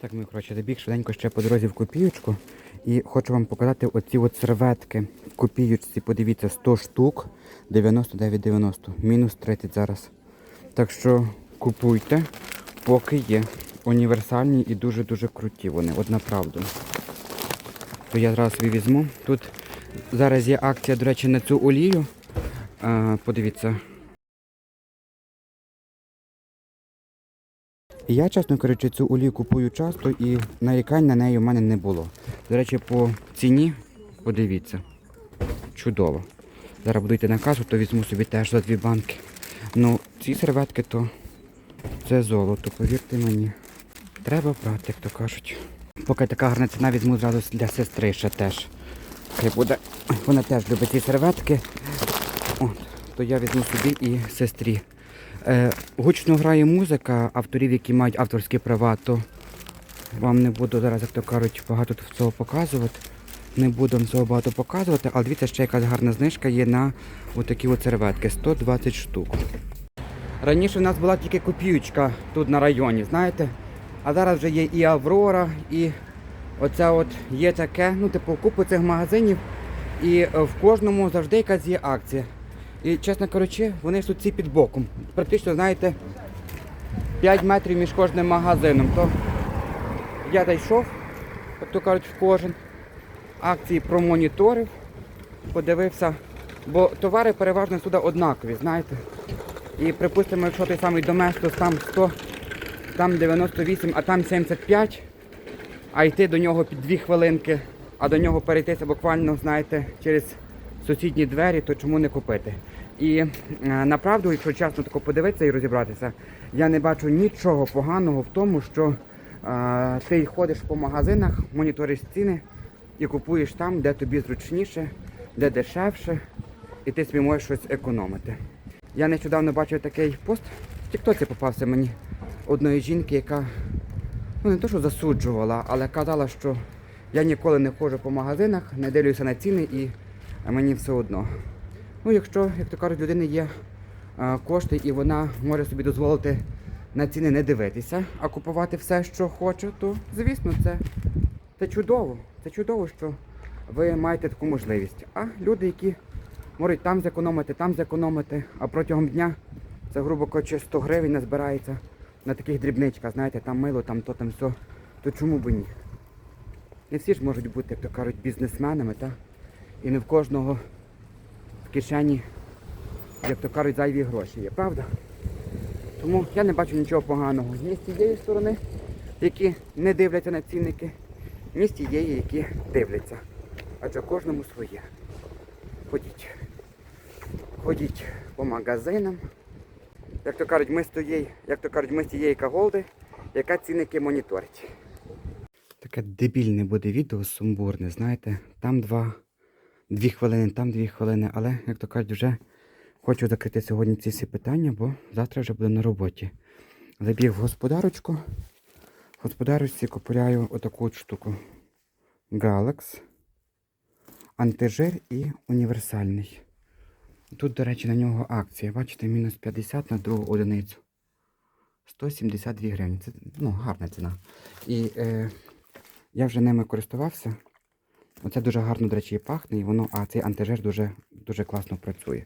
Так, ми, коротше, забіг швиденько ще по дорозі в копіючку. І хочу вам показати оці от серветки в копіючці. Подивіться, 100 штук 99,90. Мінус 30 зараз. Так що купуйте, поки є. Універсальні і дуже-дуже круті вони, от направду. То я зараз собі візьму. Тут зараз є акція, до речі, на цю олію. А, подивіться. Я, чесно кажучи, цю олію купую часто і нарікань на неї в мене не було. До речі, по ціні, подивіться, чудово. Зараз буду йти на касу, то візьму собі теж за дві банки. Ну, ці серветки то це золото, повірте мені. Треба брати, як то кажуть. Поки така гарна ціна візьму зразу для сестри ще теж. Хай буде. Вона теж любить ці серветки. От, то я візьму собі і сестрі. Е, гучно грає музика авторів, які мають авторські права, то вам не буду зараз, як то кажуть, багато цього показувати. Не буду вам цього багато показувати, але дивіться, ще якась гарна знижка є на отакі от серветки 120 штук. Раніше в нас була тільки копіючка тут на районі, знаєте? А зараз вже є і Аврора, і оце от є таке, ну, типу, купу цих магазинів, і е, в кожному завжди якась є акція. І, чесно кажучи, вони ж тут всі під боком. Практично, знаєте, 5 метрів між кожним магазином. То я зайшов, як то кажуть, в кожен. Акції промоніторив, подивився, бо товари переважно сюди однакові, знаєте. І припустимо, якщо той самий Доместос там 100, там 98, а там 75, а йти до нього під 2 хвилинки, а до нього перейтися буквально, знаєте, через сусідні двері, то чому не купити? І е, направду, якщо чесно тако подивитися і розібратися, я не бачу нічого поганого в тому, що е, ти ходиш по магазинах, моніториш ціни і купуєш там, де тобі зручніше, де дешевше, і ти собі можеш щось економити. Я нещодавно бачив такий пост, в Тіктоці попався мені одної жінки, яка ну не то, що засуджувала, але казала, що я ніколи не ходжу по магазинах, не дивлюся на ціни і мені все одно. Ну, якщо, як то кажуть, людини є е, кошти і вона може собі дозволити на ціни не дивитися, а купувати все, що хоче, то звісно, це, це чудово. Це чудово, що ви маєте таку можливість. А люди, які можуть там зекономити, там зекономити, а протягом дня це, грубо кажучи, 100 гривень назбирається на таких дрібничках, знаєте, там мило, там то, там все, то чому б ні? Не всі ж можуть бути, як то кажуть, бізнесменами, та? І не в кожного кишені, як то кажуть, зайві гроші є, правда? Тому я не бачу нічого поганого. Ні з тієї сторони, які не дивляться на цінники, ні з тієї, які дивляться. Адже кожному своє. Ходіть. Ходіть по магазинам. Як то кажуть, ми з тієї, як то кажуть, ми з тієї каголди, яка цінники моніторить. Таке дебільне буде відео сумбурне, знаєте, там два, дві хвилини, там дві хвилини, але, як то кажуть, вже хочу закрити сьогодні ці всі питання, бо завтра вже буду на роботі. Забіг в господарочку. В господарочці купуляю отаку от штуку. Галакс, антижир і універсальний. Тут, до речі, на нього акція. Бачите, мінус 50 на другу одиницю. 172 гривні. Це ну, гарна ціна. І е, я вже ними користувався. Оце дуже гарно, до речі, пахне, і воно, а цей антижир дуже, дуже класно працює.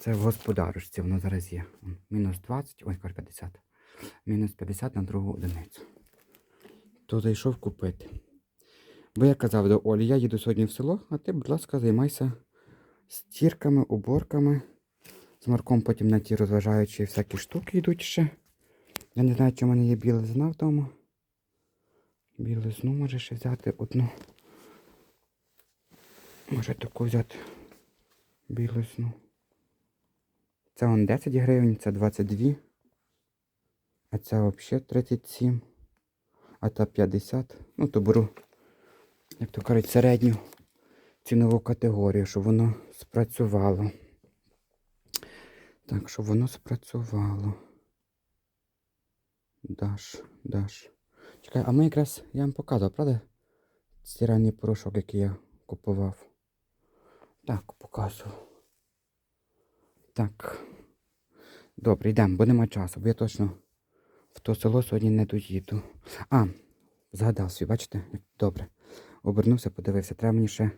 Це в господарочці воно зараз є. Мінус 20, ой, кажу 50. Мінус 50 на другу одиницю. То зайшов купити. Бо я казав до Олі, я їду сьогодні в село, а ти, будь ласка, займайся стірками, уборками. З Марком потім на ті розважаючі всякі штуки йдуть ще. Я не знаю, чи в мене є білизна вдома. Білизну може ще взяти одну. Може таку взяти білизну. Це он 10 гривень, це 22. А це взагалі 37. А та 50. Ну, то беру, як то кажуть, середню цінову категорію, щоб воно спрацювало. Так, щоб воно спрацювало. Даш, даш. Чекай, а ми якраз я вам показував, правда? Стиральний порошок, який я купував. Так, показував. Так. Добре, йдемо, бо нема часу, бо я точно в то село сьогодні не доїду. А, Згадав свій, бачите? Добре. Обернувся, подивився. Треба мені ще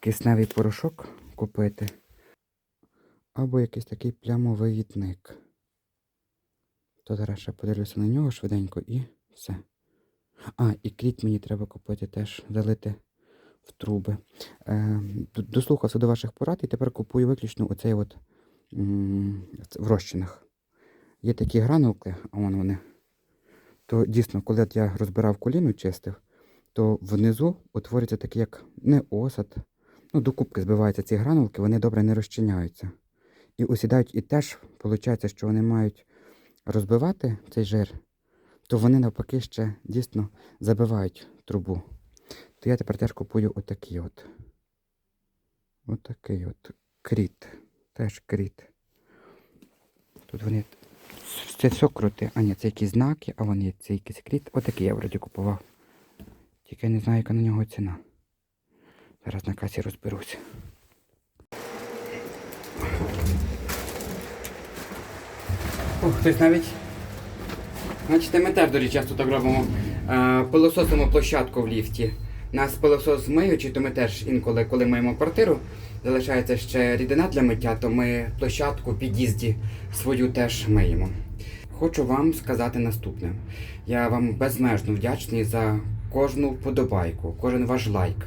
кисневий порошок купити. Або якийсь такий плямовивідник. То зараз ще подивлюся на нього швиденько і все. А, і кріт мені треба купити теж, залити в труби. Е, дослухався до ваших порад і тепер купую виключно оцей от в розчинах. Є такі гранулки, а вон вони. То дійсно, коли я розбирав коліно, чистив, то внизу утворюється такий, як не осад. Ну, до кубки збиваються ці гранулки, вони добре не розчиняються. І осідають, і теж виходить, що вони мають розбивати цей жир, то вони навпаки ще дійсно забивають трубу. То я тепер теж купую отакий от. Отакий от кріт. Теж кріт. Тут вони. Це все круте. А ні, це якісь знаки, а вони це якийсь кріт. Отакий я вроді купував. Тільки я не знаю, яка на нього ціна. Зараз на касі розберуся. Ох, хтось навіть. Бачите, ми теж дуже часто так робимо. Е, пилососимо площадку в ліфті. Нас пилосос змиючи, то ми теж інколи, коли маємо квартиру, залишається ще рідина для миття, то ми площадку під'їзді свою теж миємо. Хочу вам сказати наступне. Я вам безмежно вдячний за кожну вподобайку, кожен ваш лайк,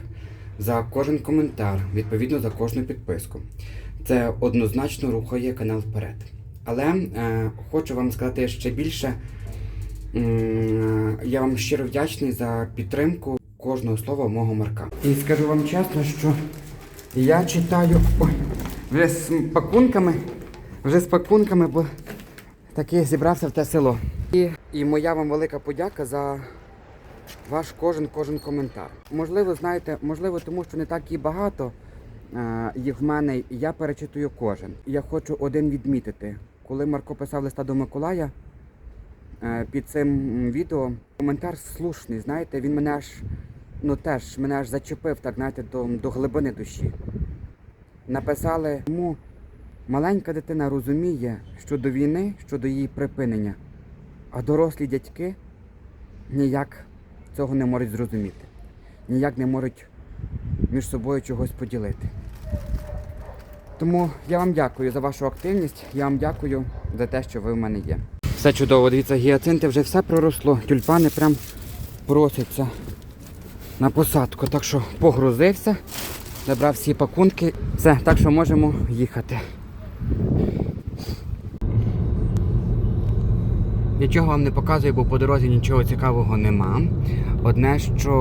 за кожен коментар, відповідно за кожну підписку. Це однозначно рухає канал вперед. Але е, хочу вам сказати ще більше. Я вам щиро вдячний за підтримку кожного слова мого Марка. І скажу вам чесно, що я читаю вже з пакунками, вже з пакунками, бо таки зібрався в те село. І, і моя вам велика подяка за ваш кожен кожен коментар. Можливо, знаєте, можливо, тому що не так і багато е, їх в мене, я перечитую кожен. Я хочу один відмітити. Коли Марко писав листа до Миколая, е, під цим відео коментар слушний, знаєте, він мене аж ну теж мене аж зачепив, так знаєте, до, до глибини душі. Написали йому, маленька дитина розуміє, що до війни, що до її припинення, а дорослі дядьки ніяк цього не можуть зрозуміти, ніяк не можуть між собою чогось поділити. Тому я вам дякую за вашу активність, я вам дякую за те, що ви в мене є. Все чудово, дивіться, гіацинти вже все проросло, тюльпани прям просяться на посадку. Так що погрузився, забрав всі пакунки. Все, так що можемо їхати. Нічого вам не показую, бо по дорозі нічого цікавого нема. Одне, що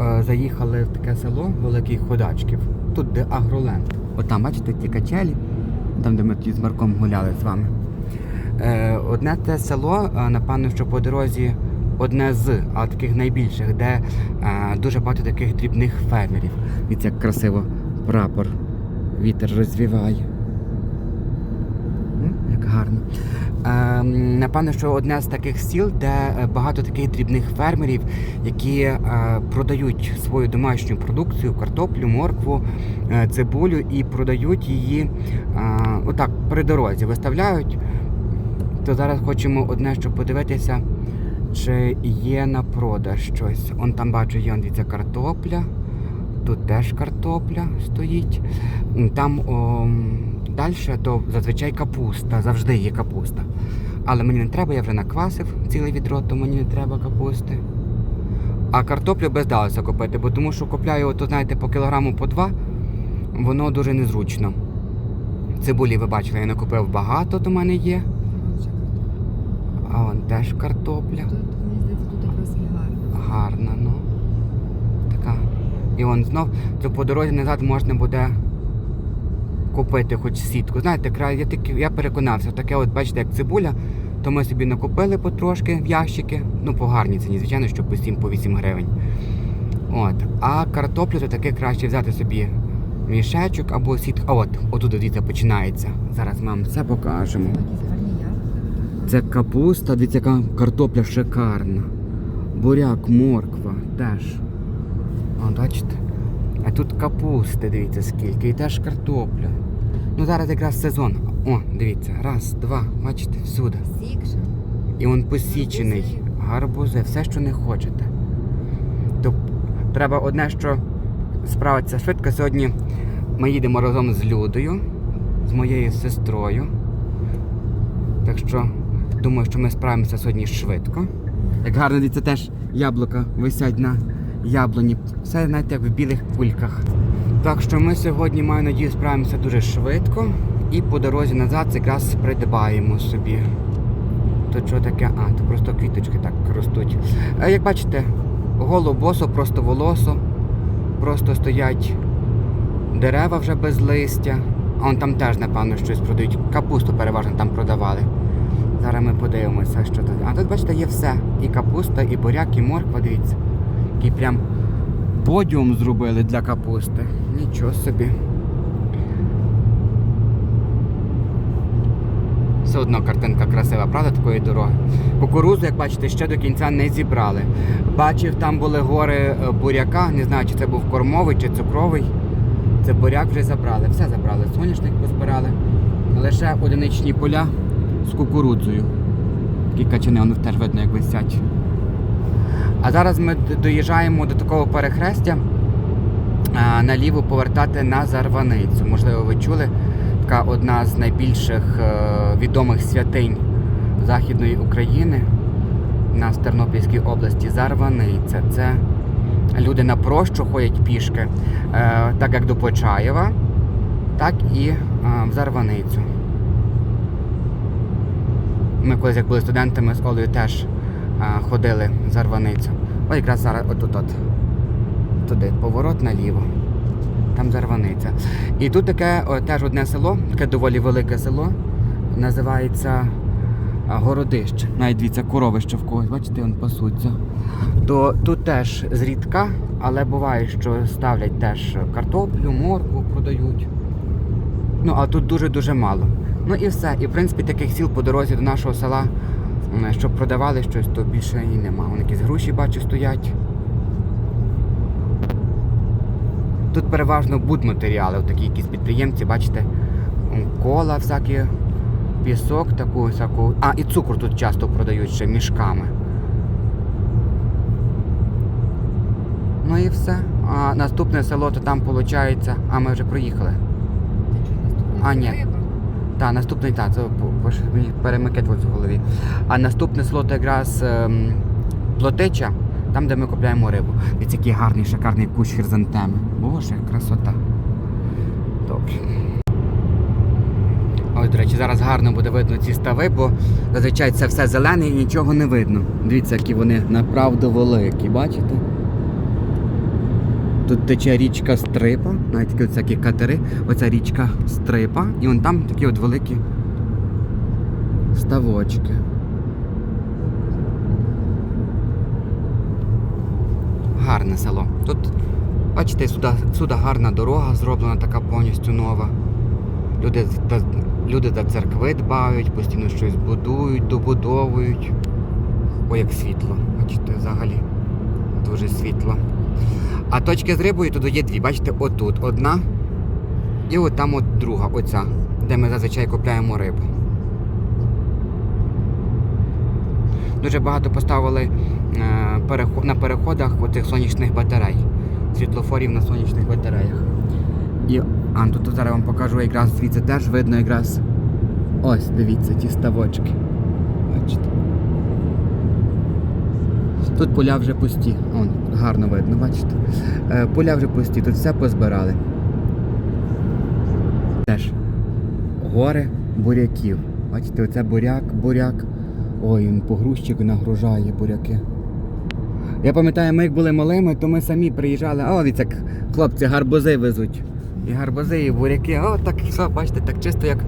е, заїхали в таке село Великих Ходачків, тут де Агроленд. От бачите, ті качелі, там, де ми тоді з Марком гуляли з вами. Е, одне те село, е, напевно, що по дорозі одне з, а таких найбільших, де е, дуже багато таких дрібних фермерів. Дивіться, як красиво прапор вітер розвіває. Як гарно. Е, напевно, що одне з таких сіл, де е, багато таких дрібних фермерів, які е, продають свою домашню продукцію, картоплю, моркву, е, цибулю і продають її е, отак при дорозі, виставляють. То зараз хочемо одне, щоб подивитися, чи є на продаж щось. Он там бачу, є дивіться, картопля. Тут теж картопля стоїть. Там о, далі то зазвичай капуста, завжди є капуста. Але мені не треба, я вже наквасив ціле відро, то мені не треба капусти. А картоплю без далося купити, бо тому що купляю, то знаєте, по кілограму по два, воно дуже незручно. Цибулі, ви бачили, я не купив багато, то мене є. А вон теж картопля. Тут, мені здається, тут якраз і гарно. Гарна, ну. Така. І он знов, то по дорозі назад можна буде купити хоч сітку. Знаєте, я, таки, я переконався, таке от, бачите, як цибуля, то ми собі накупили потрошки в ящики. Ну, по гарній ціні, звичайно, що по 7 по 8 гривень. От. А картоплю то таке краще взяти собі мішечок або сітку. А от, отут дивіться, починається. Зараз ми вам все покажемо. Це капуста, дивіться, яка картопля шикарна. Буряк, морква теж. О, бачите? А тут капусти, дивіться скільки, і теж картопля. Ну зараз якраз сезон. О, дивіться, раз, два, бачите, всюди. І він посічений. Гарбузи, все, що не хочете. То треба одне, що справитися швидко. Сьогодні ми їдемо разом з Людою, з моєю сестрою. Так що думаю, що ми справимося сьогодні швидко. Як гарно дивіться, теж яблука висять на яблуні. Все, знаєте, як в білих кульках. Так що ми сьогодні, маю надію, справимося дуже швидко. І по дорозі назад якраз придбаємо собі. То що таке? А, то просто квіточки так ростуть. А як бачите, голобосо, просто волосо. Просто стоять дерева вже без листя. А он там теж, напевно, щось продають. Капусту переважно там продавали. Зараз ми подивимося, що тут. А тут, бачите, є все. І капуста, і буряк, і морква, дивіться. Такий прям подіум зробили для капусти. Нічого собі. Все одно картинка красива, правда, такої дороги. Кукурузу, як бачите, ще до кінця не зібрали. Бачив, там були гори е, буряка, не знаю, чи це був кормовий чи цукровий. Це буряк вже забрали. Все забрали. Соняшник позбирали. Лише одиничні поля з кукурудзою. Такі качани, вони теж видно, як висять. А зараз ми доїжджаємо до такого перехрестя наліво повертати на Зарваницю. Можливо, ви чули, така одна з найбільших е, відомих святинь Західної України у нас в Тернопільській області Зарваниця. Це люди на прощу ходять пішки, е, так як до Почаєва, так і е, в Зарваницю. Ми колись, як були студентами з Олею, теж ходили в Зарваницю. Ось якраз зараз отут от. Туди, поворот наліво. Там Зарваниця. І тут таке о, теж одне село, таке доволі велике село. Називається Городище. Навіть дивіться, коровище в когось, бачите, вон пасуться. То тут теж зрідка, але буває, що ставлять теж картоплю, моркву продають. Ну, а тут дуже-дуже мало. Ну і все. І в принципі таких сіл по дорозі до нашого села, щоб продавали щось, то більше і нема. Вон якісь груші бачу стоять. Тут переважно будматеріали, такі якісь підприємці, бачите, кола всякі, пісок, таку всяку. А, і цукор тут часто продають ще мішками. Ну і все. А наступне село, то там виходить, а ми вже проїхали. А, ні. Так, наступний так, це мені перемикать в голові. А наступне село то якраз ем, Плотича, там, де ми купляємо рибу. Дивіться, який гарний, шикарний кущ хризантеми. Боже, красота. Добре. Ось, до речі, зараз гарно буде видно ці стави, бо зазвичай це все зелене і нічого не видно. Дивіться, які вони направду великі, бачите? Тут тече річка Стрипа, навіть такі всякі катери. Оця річка Стрипа, і вон там такі от великі ставочки. Гарне село. Тут, бачите, сюди, сюди гарна дорога зроблена, така повністю нова. Люди, та, люди до церкви дбають, постійно щось будують, добудовують. Ой, як світло. Бачите, взагалі. Дуже світло. А точки з рибою тут є дві. Бачите, отут одна. І от там от друга, оця, де ми зазвичай купляємо рибу. Дуже багато поставили е, на переходах оцих сонячних батарей. Світлофорів на сонячних батареях. І а, тут зараз вам покажу якраз звідси теж видно якраз. Ось, дивіться, ті ставочки. Бачите. Тут поля вже пусті. Он, гарно видно, бачите. Е, поля вже пусті, тут все позбирали. Теж гори буряків. Бачите, оце буряк, буряк. Ой, він по грузчику нагружає буряки. Я пам'ятаю, ми як були малими, то ми самі приїжджали, а от як хлопці гарбузи везуть. І гарбузи, і буряки, о, так все, бачите, так чисто, як е,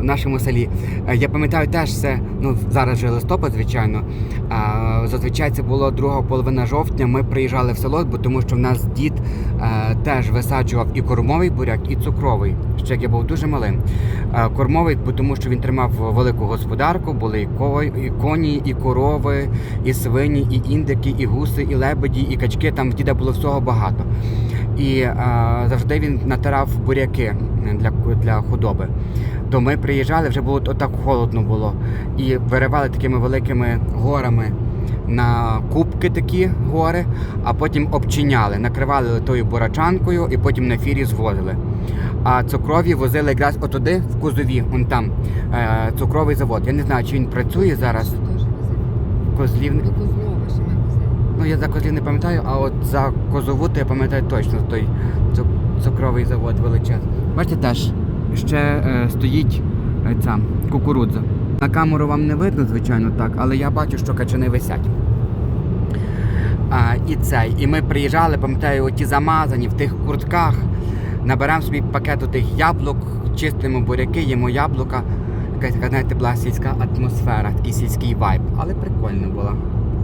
в нашому селі. Е, Я пам'ятаю теж це, ну зараз вже листопад, звичайно. А, зазвичай це було друга половина жовтня. Ми приїжджали в село, бо тому що в нас дід е, теж висаджував і кормовий буряк, і цукровий. Ще як я був дуже малим. Е, кормовий, тому що він тримав велику господарку, були і коні, і корови, і свині, і індики, і гуси, і лебеді, і качки. Там в діда було всього багато. І е, завжди він натирав буряки для, для худоби. То ми приїжджали, вже було отак холодно було. І виривали такими великими горами на кубки такі гори, а потім обчиняли, накривали тою бурачанкою і потім на фірі звозили. А цукрові возили якраз отуди, в Кузові, вон там е, цукровий завод. Я не знаю, чи він працює зараз. Теж возили. Козлів. До Козлова ще ми возили. Ну я за козлів не пам'ятаю, а от за козову я пам'ятаю точно той цукровий завод величезний. Бачите, теж ще е, стоїть е, ця кукурудза. На камеру вам не видно, звичайно, так, але я бачу, що качани висять. А, і цей. І ми приїжджали, пам'ятаю, ті замазані в тих куртках. Наберемо собі пакету тих яблук, чистимо буряки, їмо яблука. Якась така, знаєте, була сільська атмосфера, такий сільський вайб. Але прикольно було.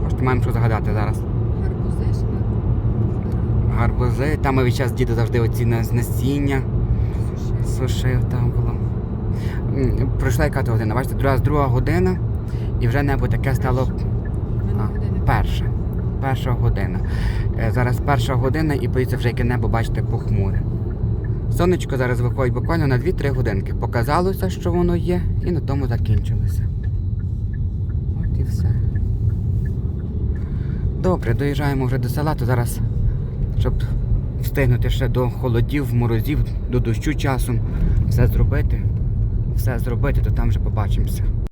Можете маємо що згадати зараз. Гарбузи. Гарбузи. Там ми час діду завжди оці насіння сушив там було. Пройшла яка то година. Бачите, друга, друга година, і вже небо таке стало перша. Перша година. Е, Зараз перша година і поїться вже яке небо, бачите, похмуре. Сонечко зараз виходить буквально на 2-3 годинки. Показалося, що воно є, і на тому закінчилося. От і все. Добре, доїжджаємо вже до села, то зараз, щоб встигнути ще до холодів, морозів, до дощу часом, все зробити. Все зробити, то там вже побачимося.